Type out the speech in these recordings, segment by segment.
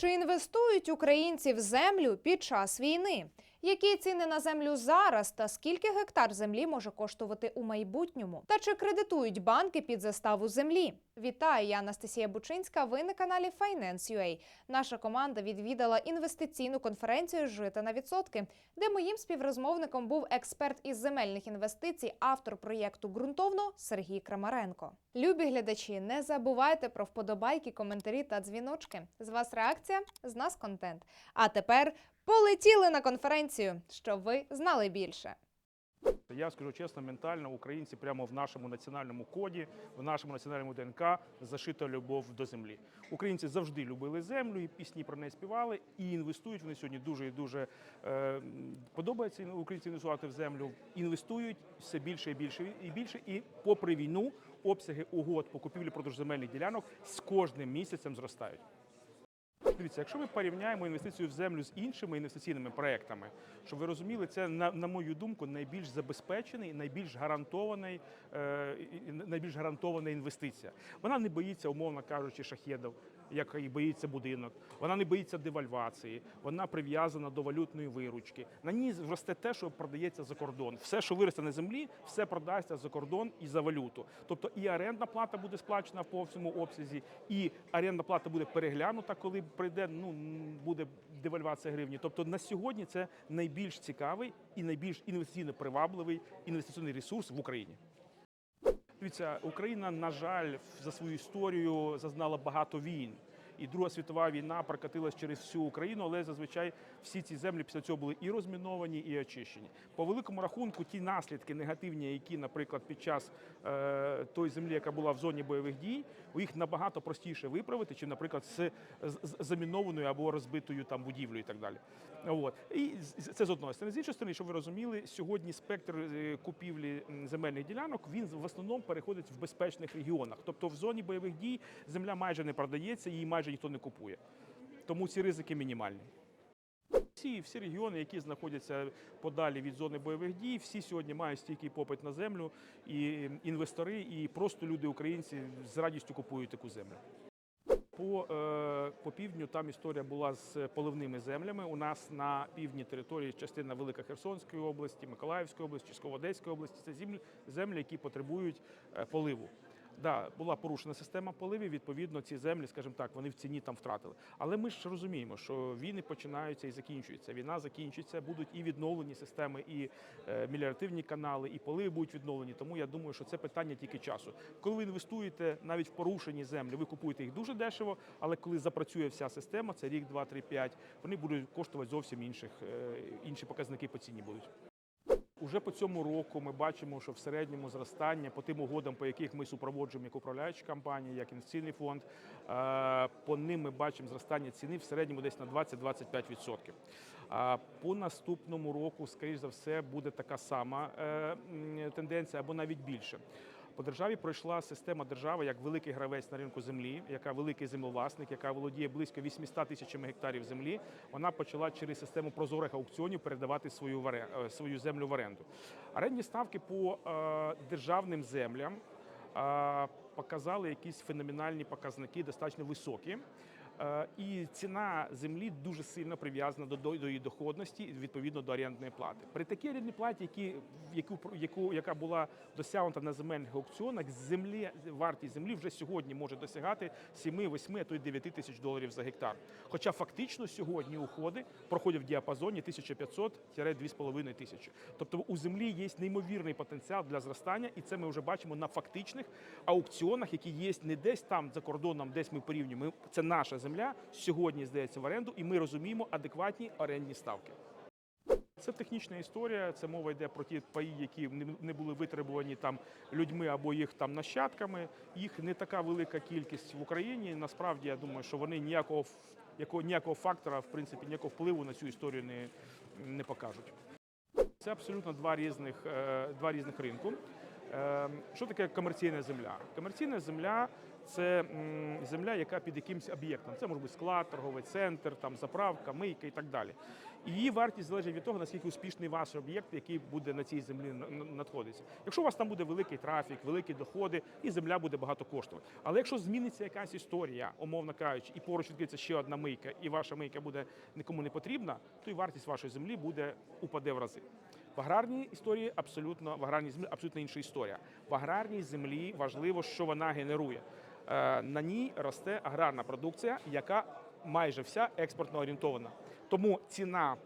Чи інвестують українці в землю під час війни? Які ціни на землю зараз та скільки гектар землі може коштувати у майбутньому? Та чи кредитують банки під заставу землі? Вітаю, я Анастасія Бучинська. Ви на каналі Finance.ua. Наша команда відвідала інвестиційну конференцію Жити на відсотки, де моїм співрозмовником був експерт із земельних інвестицій, автор проєкту ґрунтовно Сергій Крамаренко. Любі глядачі, не забувайте про вподобайки, коментарі та дзвіночки. З вас реакція, з нас контент. А тепер полетіли на конференцію, щоб ви знали більше. Я скажу чесно, ментально українці прямо в нашому національному коді, в нашому національному ДНК зашита любов до землі. Українці завжди любили землю, і пісні про неї співали, і інвестують. Вони сьогодні дуже і дуже е, подобається українці інвестувати в землю. Інвестують все більше і більше і більше. І попри війну обсяги угод по купівлі продажу земельних ділянок з кожним місяцем зростають. Дивіться, якщо ми порівняємо інвестицію в землю з іншими інвестиційними проектами, щоб ви розуміли, це на, на мою думку найбільш забезпечений, найбільш гарантований, е, найбільш гарантована інвестиція. Вона не боїться, умовно кажучи, шахедів, як і боїться будинок. Вона не боїться девальвації, вона прив'язана до валютної виручки. На ній росте те, що продається за кордон. Все, що виросте на землі, все продасться за кордон і за валюту. Тобто і орендна плата буде сплачена по всьому обсязі, і орендна плата буде переглянута, коли прийде ну буде девальвація гривні. Тобто на сьогодні це найбільш цікавий і найбільш інвестиційно привабливий інвестиційний ресурс в Україні. Дивіться, Україна, на жаль, за свою історію зазнала багато війн. І Друга світова війна прокатилась через всю Україну, але зазвичай всі ці землі після цього були і розміновані, і очищені. По великому рахунку, ті наслідки негативні, які, наприклад, під час е, тої землі, яка була в зоні бойових дій, їх набагато простіше виправити, чим, наприклад, з, з з- замінованою або розбитою там будівлею і так далі. От. І це з одної сторони. З іншої сторони, щоб ви розуміли, сьогодні спектр е, купівлі земельних ділянок він в основному переходить в безпечних регіонах. Тобто в зоні бойових дій земля майже не продається, її майже ніхто не купує. Тому ці ризики мінімальні. Всі, всі регіони, які знаходяться подалі від зони бойових дій, всі сьогодні мають стійкий попит на землю, і інвестори, і просто люди, українці з радістю купують таку землю. По, е, по півдню там історія була з поливними землями. У нас на півдні території частина Велика Херсонської області, Миколаївської області, Чеськово-Одеської області. Це землі, землі, які потребують е, поливу. Да, була порушена система поливів. Відповідно, ці землі, скажімо так, вони в ціні там втратили. Але ми ж розуміємо, що війни починаються і закінчуються. Війна закінчиться, будуть і відновлені системи, і е, меліоративні канали, і поливи будуть відновлені. Тому я думаю, що це питання тільки часу. Коли ви інвестуєте навіть в порушені землі, ви купуєте їх дуже дешево. Але коли запрацює вся система, це рік, два, три, п'ять, вони будуть коштувати зовсім інших е, інші показники по ціні будуть. Уже по цьому року ми бачимо, що в середньому зростання по тим угодам, по яких ми супроводжуємо як управляючі компанії, як інвестиційний фонд, е, по ним ми бачимо зростання ціни в середньому десь на 20-25%. А по наступному року, скоріш за все, буде така сама е, тенденція або навіть більше. По державі пройшла система держави як великий гравець на ринку землі, яка великий землевласник, яка володіє близько 800 тисячами гектарів землі. Вона почала через систему прозорих аукціонів передавати свою, е, свою землю в оренду. Орендні ставки по е, державним землям е, показали якісь феноменальні показники, достатньо високі. Е, І ціна землі дуже сильно прив'язана до, її доходності і відповідно до орендної плати. При такій орендній платі, які, яку, яку, яка була досягнута на земельних аукціонах, землі, вартість землі вже сьогодні може досягати 7, 8, а то й 9 тисяч доларів за гектар. Хоча фактично сьогодні уходи проходять в діапазоні 1500-2,5 тисячі. Тобто у землі є неймовірний потенціал для зростання, і це ми вже бачимо на фактичних аукціонах, які є не десь там за кордоном, десь ми порівнюємо. Це наша земля сьогодні здається в оренду, і ми розуміємо адекватні орендні ставки. Це технічна історія. Це мова йде про ті паї, які не- не були витребувані там людьми або їх там нащадками. Їх не така велика кількість в Україні. Насправді я думаю, що вони ніякого якого ніякого фактора, в принципі, ніякого впливу на цю історію не, не покажуть. Це абсолютно два різних, е, два різних ринку. Е, Що таке комерційна земля? Комерційна земля це земля, яка під якимось об'єктом. Це може бути склад, торговий центр, там заправка, мийка і так далі. Її вартість залежить від того, наскільки успішний ваш об'єкт, який буде на цій землі на- на- надходитися. Якщо у вас там буде великий трафік, великі доходи, і земля буде багато коштувати. Але якщо зміниться якась історія, умовно кажучи, і поруч відкриється ще одна мийка, і ваша мийка буде нікому не потрібна, то і вартість вашої землі буде упаде в рази. В аграрній історії абсолютно в аграрній землі абсолютно інша історія. В аграрній землі важливо, що вона генерує. Е, На ній росте аграрна продукція, яка майже вся експортно орієнтована. Тому ціна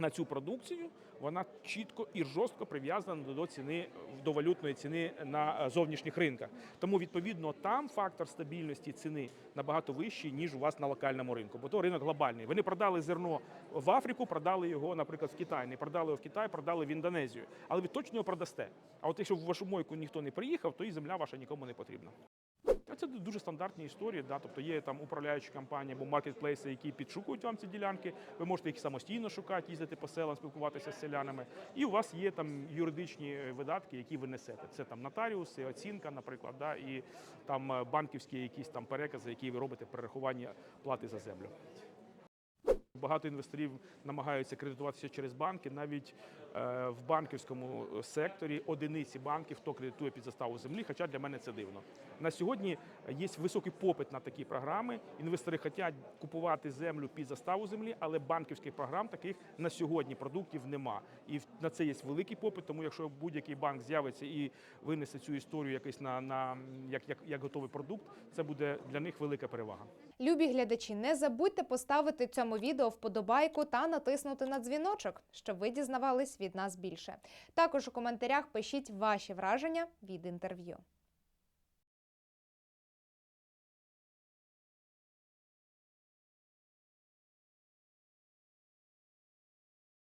на цю продукцію вона чітко і жорстко прив'язана до ціни до валютної ціни на е, зовнішніх ринках. Тому відповідно там фактор стабільності ціни набагато вищий ніж у вас на локальному ринку, бо то ринок глобальний. Ви не продали зерно в Африку, продали його, наприклад, в Китай. Не продали його в Китай, продали в Індонезію. Але ви точно його продасте. А от якщо в вашу мойку ніхто не приїхав, то і земля ваша нікому не потрібна. Це дуже стандартні історії. Да? Тобто є там управляючі компанії або маркетплейси, які підшукують вам ці ділянки. Ви можете їх самостійно шукати, їздити по селам, спілкуватися з селянами. І у вас є там юридичні е, видатки, які ви несете. Це там нотаріуси, оцінка, наприклад, да? і там е, банківські якісь там перекази, які ви робите при рахуванні плати за землю. Багато інвесторів намагаються кредитуватися через банки. Навіть в банківському секторі одиниці банків, хто кредитує під заставу землі. Хоча для мене це дивно. На сьогодні є високий попит на такі програми. Інвестори хочуть купувати землю під заставу землі, але банківських програм таких на сьогодні продуктів нема. І на це є великий попит. Тому якщо будь-який банк з'явиться і винесе цю історію якось на, на як, як, як готовий продукт, це буде для них велика перевага. Любі глядачі, не забудьте поставити цьому відео вподобайку та натиснути на дзвіночок, щоб ви дізнавались від нас більше. Також у коментарях пишіть ваші враження від інтерв'ю.